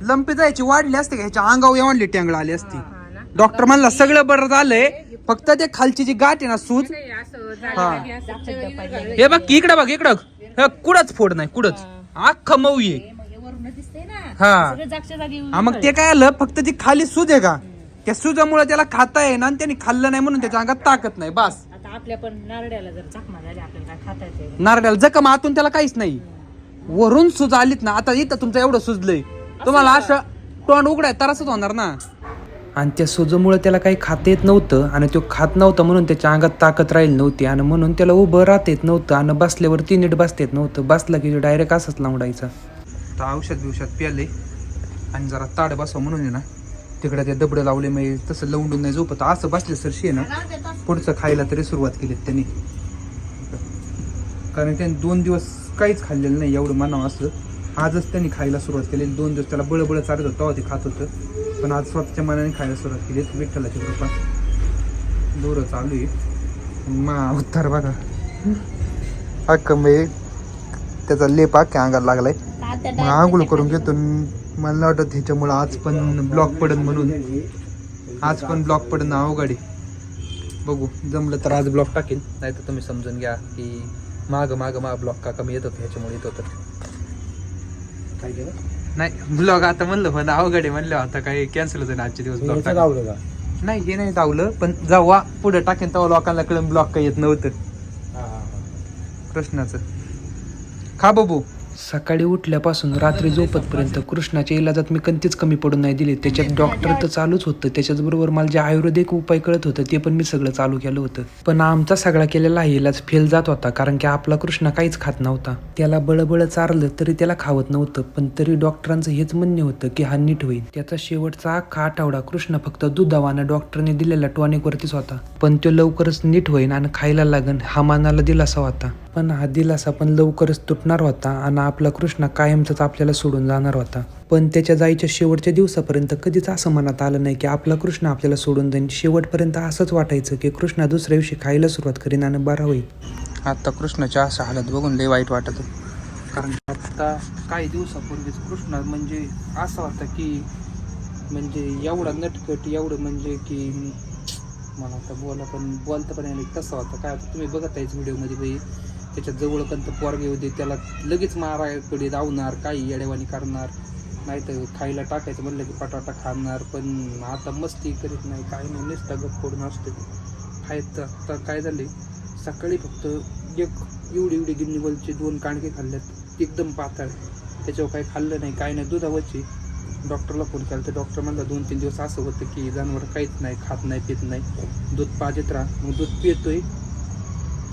Lumpy जायची वाढली असते का? ह्याच्या अंगावर एवढली टँगळ आली असती. डॉक्टर म्हणला सगळं बरं झालंय फक्त ते खालची जी गाठ आहे ना सूज हा. की. हे. बघ इकडं बघ इकडं हे. कुठंच फोड नाही कुठंच अख्खं मऊ आहे. हे मग वरूनच दिसतंय ना. सगळं जागच्या जागी येऊन मग ते काय आलं? फक्त ती खाली सूज आहे का? त्या सुजामुळे त्याला खाता येईना आणि त्यांनी खाल्लं नाही म्हणून त्याच्या अंगात ताकद नाही बस. आता आपल्या पण नारड्याला जर जखमा झाली आपल्याला खाता नारड्याला जखम आतून त्याला काहीच नाही. वरून सूज आलीत ना आता इथं तुमचं एवढं सुजलंय तुम्हाला असं तोंड उघडाय तरच होणार ना. आणि त्या सुजमुळे त्याला काही खाता येत नव्हतं आणि तो खात नव्हता म्हणून त्याच्या अंगात ताकद राहील नव्हती आणि म्हणून त्याला उभं राहता येत नव्हतं आणि बसल्यावरती नीट बसता येत नव्हतं. बसला की डायरेक्ट असंच लावडायचा तर औषध बिवषध प्याले आणि जरा ताड बसवा म्हणून आहे ना तिकडे ते दबडं लावले मग तसं लवंडून नाही झोपत. असं बसले सरशी आहे ना पुढचं खायला तरी सुरुवात केली त्यांनी. कारण त्यांनी दोन दिवस काहीच खाल्लेलं नाही एवढं म्हणावं असं. आजच त्यांनी खायला सुरुवात केली. दोन दिवस त्याला बळबळ चालत होतं तेव्हा ते खात होतं. पण आज स्वतःच्या मनाने खायला सुरुवात केली. विठ्ठलाची कृपा. दोरं चालू आहे मा उत्तर बघा. अक्क म्हणजे त्याचा लेप अख्ख्या अंगाला लागलाय. मग आंघोळ करून घेतो. मला नाही वाटत ह्याच्यामुळं आज पण ब्लॉक पडन म्हणून. आज पण ब्लॉक पडन अवघड बघू जमलं तर आज ब्लॉक टाकेल नाही तर तुम्ही समजून घ्या की माग माग माग ब्लॉक का कमी येत होतं ह्याच्यामुळे येत होतं. काय केलं? नाही ब्लॉग आता म्हणलं पण अवघड आहे म्हणलं आता काही कॅन्सल होतं आजचे दिवस ब्लॉग का? नाही हे नाही धावलं पण जेव्हा पुढे टाकेन तेव्हा लोकांना कळून ब्लॉक काही येत नव्हतं. हा, हा, हा. कृष्णाचं खा बाबू. सकाळी उठल्यापासून रात्री झोपतपर्यंत कृष्णाच्या इलाजात मी कंतीच कमी पडून नाही दिली. त्याच्यात डॉक्टर तर चालूच होतं. त्याच्याचबरोबर मला जे आयुर्वेदिक उपाय कळत होतं ते पण मी सगळं चालू केलं होतं. पण आमचा सगळा केलेला इलाज फेल जात होता कारण की आपला कृष्ण काहीच खात नव्हता. त्याला बळबळ चारलं तरी त्याला खावत नव्हतं पण तरी डॉक्टरांचं हेच म्हणणे होतं की हा नीट होईल. त्याचा शेवटचा अख्खा आठवडा कृष्ण फक्त दुधावानं डॉक्टरने दिलेल्या टॉनिकवरतीच होता. पण तो लवकरच नीट होईन आणि खायला लागन हा मानाला दिलासा होता. पण हा दिलासा पण लवकरच तुटणार होता आणि आपला कृष्ण कायमचाच आपल्याला सोडून जाणार होता. पण त्याच्या जायच्या शेवटच्या दिवसापर्यंत कधीच असं मनात आलं नाही की आपला कृष्ण आपल्याला सोडून जाईल शेवटपर्यंत असंच वाटायचं की कृष्ण दुसऱ्या दिवशी खायला सुरुवात करीन आणि बरा होईल. आता कृष्णाच्या असं हालत बघून लय वाईट वाटत होतं. कारण आता काही दिवसापूर्वीच कृष्ण म्हणजे असा होता की म्हणजे एवढा नटखट एवढं म्हणजे की मला आता बोला पण बोलता पण तसा होता काय आता तुम्ही बघत आहेच व्हिडिओमध्ये बाई. त्याच्या जवळपर्यंत पोरगे होते त्याला लगेच माराकडे धावणार काही येडेवाणी करणार. नाही तर खायला टाकायचं म्हणलं की पटाटा खाणार पण आता मस्ती करीत नाही काही नाही नुसता गप पडून असतो खायत आता काय झाले सकाळी फक्त एक एवढी एवढी गिन्नीवलचे दोन कांडके खाल्ल्यात एकदम पातळ. त्याच्यावर काही खाल्लं नाही काय नाही दुधावरची. डॉक्टरला फोन केला तर डॉक्टर म्हणला दोन तीन दिवस असं होतं की जनावर काहीच नाही खात नाही पित नाही. दूध पाजत राहा. मग दूध पितोय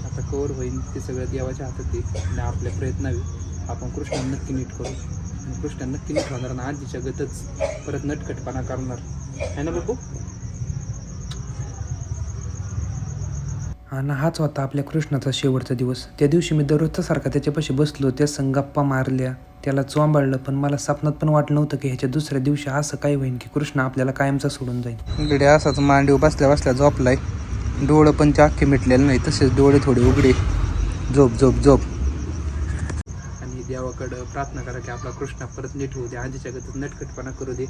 आता कवर होईल ते सगळं देवाच्या हातात आहे आणि आपल्या प्रयत्नावे आपण कृष्ण नक्की नीट करू. आणि कृष्ण नक्की नीट होणार आणि आजीच्या गतच परत नटखटपणा करणार. आहे ना बाबू आणि हाच होता आपल्या कृष्णाचा शेवटचा दिवस. त्या दिवशी मी दररोजचा सारखा त्याच्यापाशी बसलो त्या संग गप्पा मारल्या त्याला चोंबाळलं पण मला स्वप्नात पण वाटलं नव्हतं की ह्याच्या दुसऱ्या दिवशी असं काय होईल की कृष्ण आपल्याला कायमचा सोडून जाईल असाच मांडीव बसल्या बसल्या झोपलाय. डोळं पण ते अख्खे मिटलेलं नाही तसेच डोळे थोडे उघडे. झोप झोप झोप. आणि देवाकडं प्रार्थना करा की आपला कृष्ण परत नीट होऊ दे. आजीच्या गतीत नटकटपणा करू दे.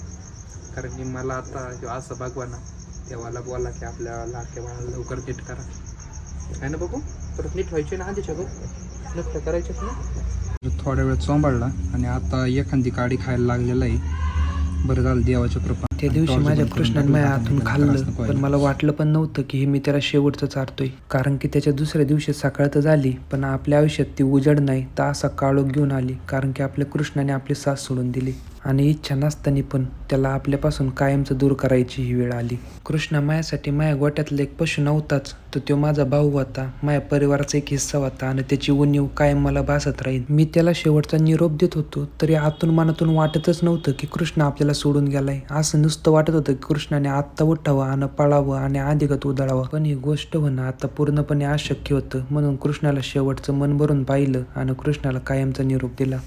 कारण की मला आता किंवा असं भगवाना देवाला बोला की आपल्या लाडक्या बाळाला लवकर नीट करा. आहे ना बघू परत नीट व्हायचे ना आधीच्या गत नक्की करायचे ना थोड्या वेळ चोंबाळला आणि आता एखादी काडी खायला लागलेला आहे. बरं झालं देवाच्या कृपा. त्या दिवशी माझ्या कृष्णाने माझ्या हातून खाल्लं पण मला वाटलं पण नव्हतं की हे मी त्याला शेवटचं चारतोय. कारण की त्याच्या दुसऱ्या दिवशी सकाळ तर झाली पण आपल्या आयुष्यात ती उजड नाही तर असा काळोख घेऊन आली कारण की आपल्या कृष्णाने आपली साथ सोडून दिली. आणि इच्छा नसताना पण त्याला आपल्यापासून कायमचं दूर करायची ही वेळ आली. कृष्णा माझ्यासाठी माया गोट्यातला एक पशु नव्हताच तर तो माझा भाऊ होता माझ्या परिवाराचा एक हिस्सा होता आणि त्याची उणीव कायम मला भासत राहील. मी त्याला शेवटचा निरोप देत होतो तरी आतून मनातून वाटतच नव्हतं की कृष्ण आपल्याला सोडून गेलाय. असं नुसतं वाटत होतं की कृष्णाने आत्ता उठावं आणि पळावं आणि अधिकत उधळावं. पण ही गोष्ट होणं आता पूर्णपणे अशक्य होतं म्हणून कृष्णाला शेवटचं मन भरून पाहिलं आणि कृष्णाला कायमचा निरोप दिला.